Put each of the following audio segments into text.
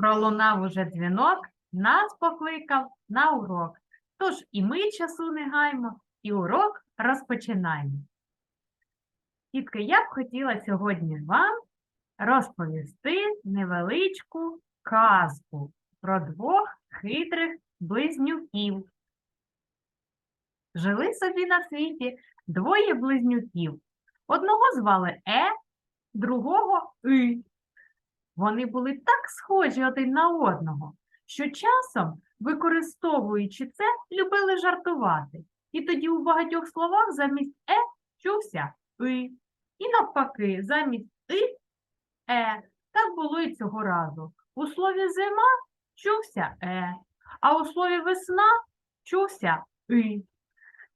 Пролунав уже дзвінок, нас покликав на урок. Тож і ми часу не гаймо, і урок розпочинаємо. Дітки, я б хотіла сьогодні вам розповісти невеличку казку про двох хитрих близнюків. Жили собі на світі двоє близнюків. Одного звали Е, другого И. Вони були так схожі один на одного, що часом, використовуючи це, любили жартувати. І тоді у багатьох словах замість Е чувся И. І навпаки, замість И Е. Так було і цього разу. У слові зима чувся Е, а у слові весна чувся И.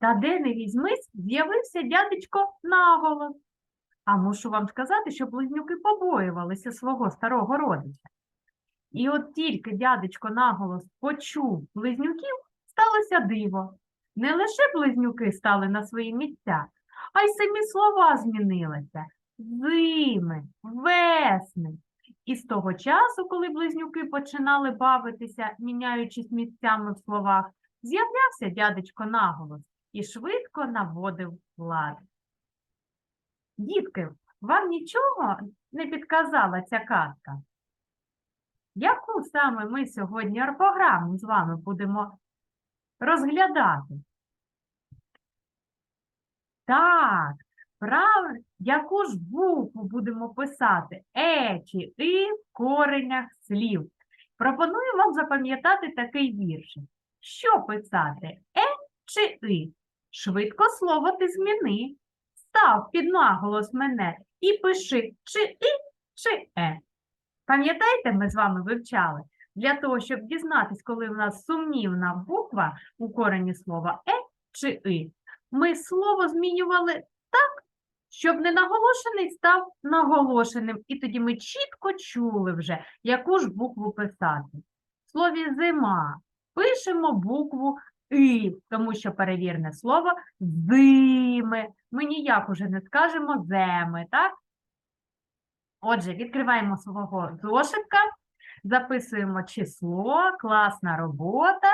Та де не візьмись, з'явився дядечко наголос. А мушу вам сказати, що близнюки побоювалися свого старого родича. І от тільки дядечко наголос почув близнюків, сталося диво. Не лише близнюки стали на свої місця, а й самі слова змінилися. Зими, весни. І з того часу, коли близнюки починали бавитися, міняючись місцями в словах, з'являвся дядечко наголос і швидко наводив лад. Дітки, вам нічого не підказала ця казка? Яку саме ми сьогодні орфограму з вами будемо розглядати? Так, правильно, яку ж букву будемо писати? Е чи И в коренях слів. Пропоную вам запам'ятати такий віршик. Що писати? Е чи И? Швидко слово ти зміни. Став під наголос мене і пиши чи І, чи Е. Пам'ятаєте, ми з вами вивчали? Для того, щоб дізнатись, коли в нас сумнівна буква у корені слова Е чи И, ми слово змінювали так, щоб ненаголошений став наголошеним. І тоді ми чітко чули вже, яку ж букву писати. В слові зима пишемо букву І, тому що перевірне слово зими. Ми ніяк уже не скажемо земи, так? Отже, відкриваємо свого зошитка, записуємо число, класна робота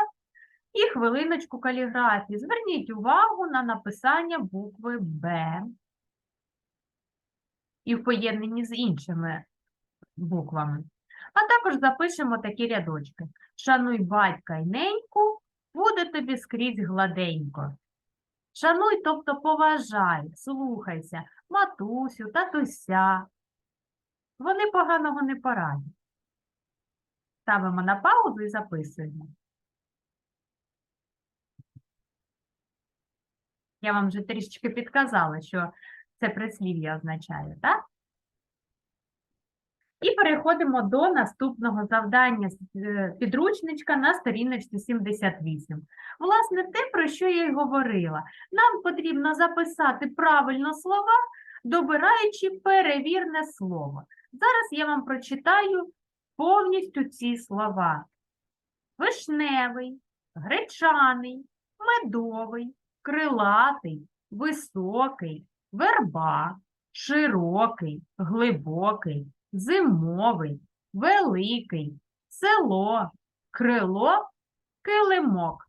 і хвилиночку каліграфії. Зверніть увагу на написання букви Б і в поєднанні з іншими буквами. А також запишемо такі рядочки. Шануй батька й неньку, буде тобі скрізь гладенько. Шануй, тобто поважай, слухайся, матусю, татуся. Вони поганого не порадять. Ставимо на паузу і записуємо. Я вам вже трішечки підказала, що це прислів'я означає, так? І переходимо до наступного завдання е, підручничка на сторіночці 78. Власне, те, про що я й говорила. Нам потрібно записати правильно слова, добираючи перевірне слово. Зараз я вам прочитаю повністю ці слова. Вишневий, гречаний, медовий, крилатий, високий, верба, широкий, глибокий, зимовий, великий, село, крило, килимок.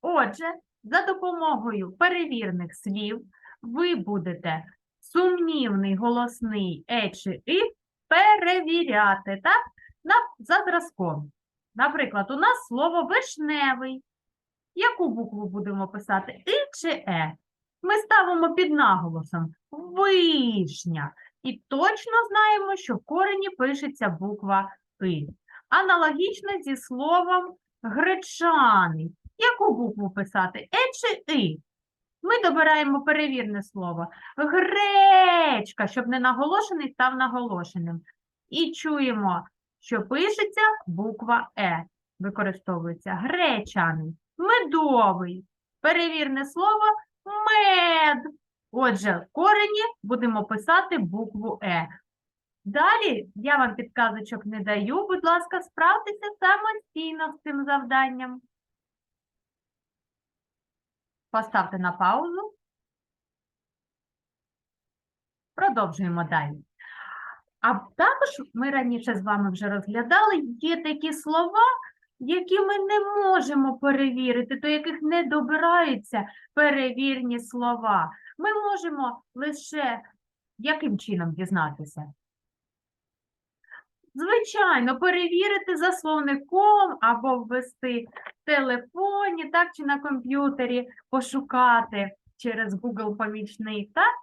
Отже, за допомогою перевірних слів ви будете сумнівний голосний е чи и перевіряти, так? На, за зразком. Наприклад, у нас слово вишневий. Яку букву будемо писати? И чи е? Ми ставимо під наголосом вишня. І точно знаємо, що в корені пишеться буква И. Аналогічно зі словом гречаний. Яку букву писати? Е чи И? Ми добираємо перевірне слово. Гречка, щоб не наголошений став наголошеним. І чуємо, що пишеться буква Е. Використовується гречаний, медовий. Перевірне слово мед. Отже, в корені будемо писати букву Е. Далі я вам підказочок не даю, будь ласка, справтеся самостійно з цим завданням. Поставте на паузу. Продовжуємо далі. А також ми раніше з вами вже розглядали, є такі слова, які ми не можемо перевірити, до яких не добираються перевірні слова. Ми можемо лише яким чином дізнатися? Звичайно, перевірити за словником або ввести в телефоні, так, чи на комп'ютері, пошукати через Google помічник, так?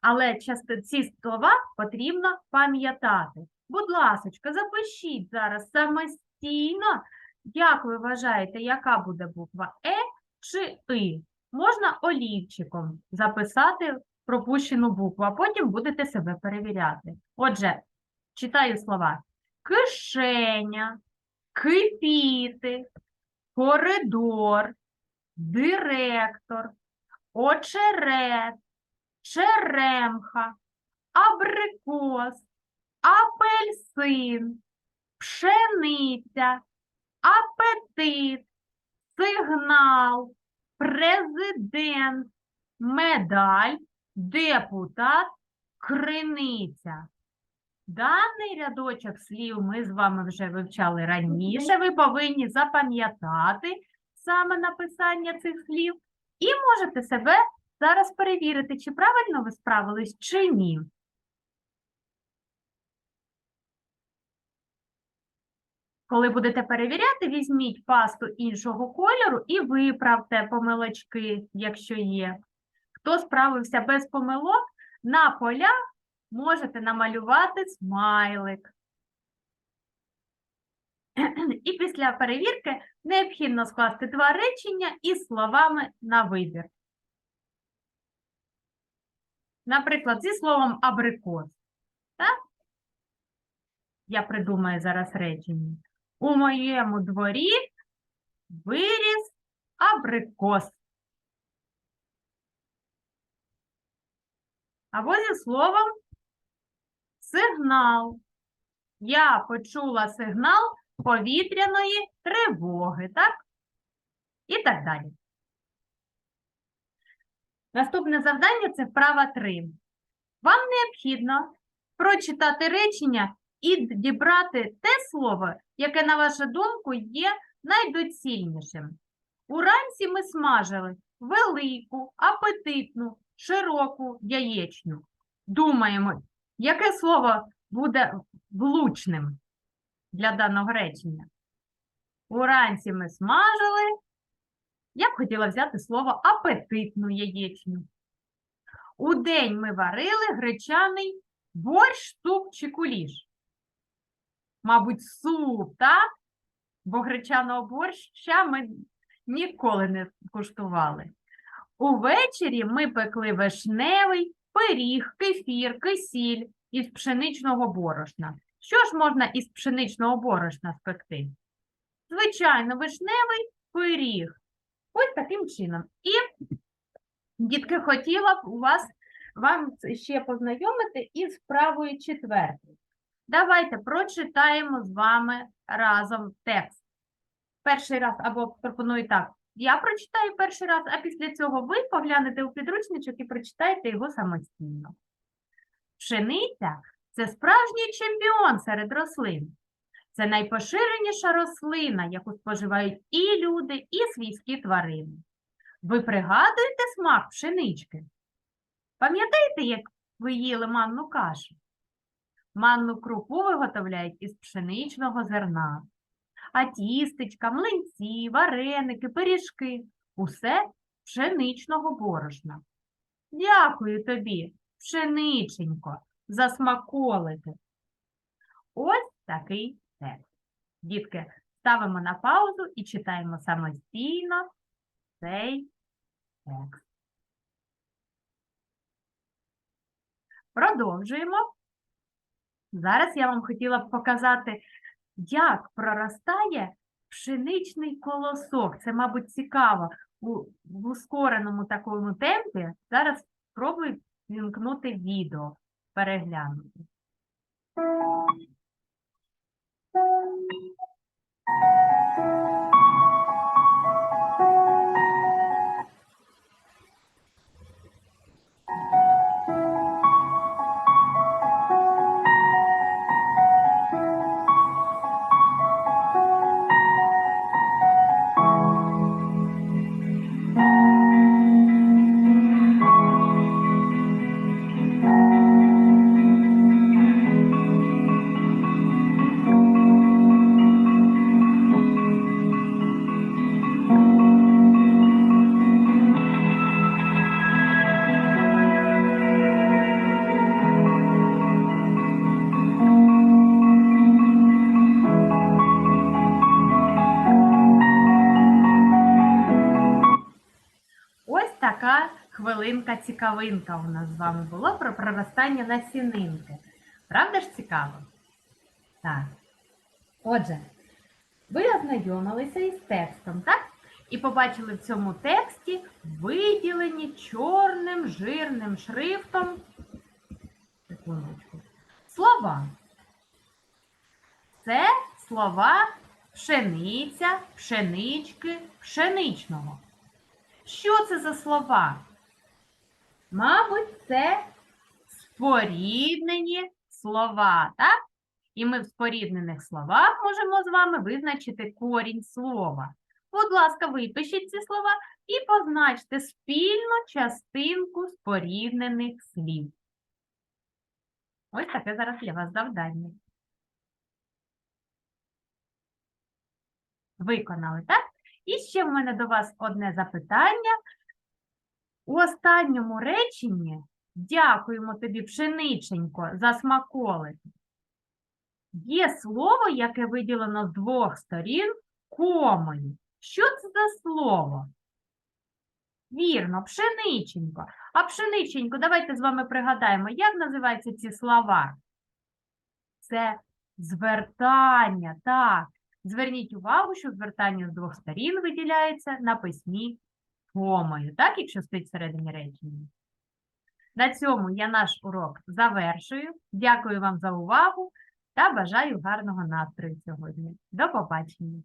Але часто ці слова потрібно пам'ятати. Будь ласочка, запишіть зараз самостійно, як ви вважаєте, яка буде буква Е чи И. Можна олівчиком записати пропущену букву, а потім будете себе перевіряти. Отже, читаю слова. Кишеня, кипіти, коридор, директор, очерет, черемха, абрикос, апельсин, пшениця, апетит, сигнал, президент, медаль, депутат, криниця. Даний рядочок слів ми з вами вже вивчали раніше. Ви повинні запам'ятати саме написання цих слів і можете себе зараз перевірити, чи правильно ви справились, чи ні. Коли будете перевіряти, візьміть пасту іншого кольору і виправте помилочки, якщо є. Хто справився без помилок, на полях можете намалювати смайлик. І після перевірки необхідно скласти два речення із словами на вибір. Наприклад, зі словом абрикос. Так? Я придумаю зараз речення. У моєму дворі виріс абрикос. Або зі словом сигнал. Я почула сигнал повітряної тривоги, так? І так далі. Наступне завдання це вправа 3. Вам необхідно прочитати речення і дібрати те слово, яке, на вашу думку, є найдоцільнішим. Уранці ми смажили велику, апетитну, широку яєчню. Думаємо, яке слово буде влучним для даного речення? Уранці ми смажили. Я б хотіла взяти слово апетитну яєчню. Удень ми варили гречаний борщ, суп чи куліш. Мабуть, суп, так? Бо гречаного борща ми ніколи не куштували. Увечері ми пекли вишневий пиріг, кефір, кисіль із пшеничного борошна. Що ж можна із пшеничного борошна спекти? Звичайно, вишневий пиріг. Ось таким чином. І, дітки, хотіла б у вас вам ще познайомити із вправою четвертою. Давайте прочитаємо з вами разом текст. Перший раз, або пропоную так. Я прочитаю перший раз, а після цього ви поглянете у підручничок і прочитаєте його самостійно. Пшениця це справжній чемпіон серед рослин. Це найпоширеніша рослина, яку споживають і люди, і свійські тварини. Ви пригадуєте смак пшенички? Пам'ятаєте, як ви їли манну кашу? Манну крупу виготовляють із пшеничного зерна, а тістечка, млинці, вареники, пиріжки усе пшеничного борошна. Дякую тобі, пшениченько, за смаколики. Ось такий текст. Дітки, ставимо на паузу і читаємо самостійно цей текст. Продовжуємо. Зараз я вам хотіла б показати, як проростає пшеничний колосок. Це, мабуть, цікаво у, в ускореному такому темпі. Зараз спробую вімкнути відео, переглянути. хвилинка цікавинка у нас з вами було про проростання насінинки. Правда ж цікаво? Так. Отже, ви ознайомилися із текстом, так? І побачили в цьому тексті виділені чорним жирним шрифтом секундочку, слова. Це слова пшениця, пшенички, пшеничного. Що це за слова? Мабуть, це споріднені слова, так? І ми в споріднених словах можемо з вами визначити корінь слова. Будь ласка, випишіть ці слова і позначте спільну частинку споріднених слів. Ось таке зараз для вас завдання. Виконали, так? І ще в мене до вас одне запитання. У останньому реченні дякуємо тобі, пшениченько, за смаколик. Є слово, яке виділено з двох сторін комою. Що це за слово? Вірно, пшениченько. А пшениченько, давайте з вами пригадаємо, як називаються ці слова? Це звертання, так. Зверніть увагу, що звертання з двох сторін виділяється на письмі комою, так, якщо стоїть всередині речення. На цьому я наш урок завершую. Дякую вам за увагу та бажаю гарного настрою сьогодні. До побачення!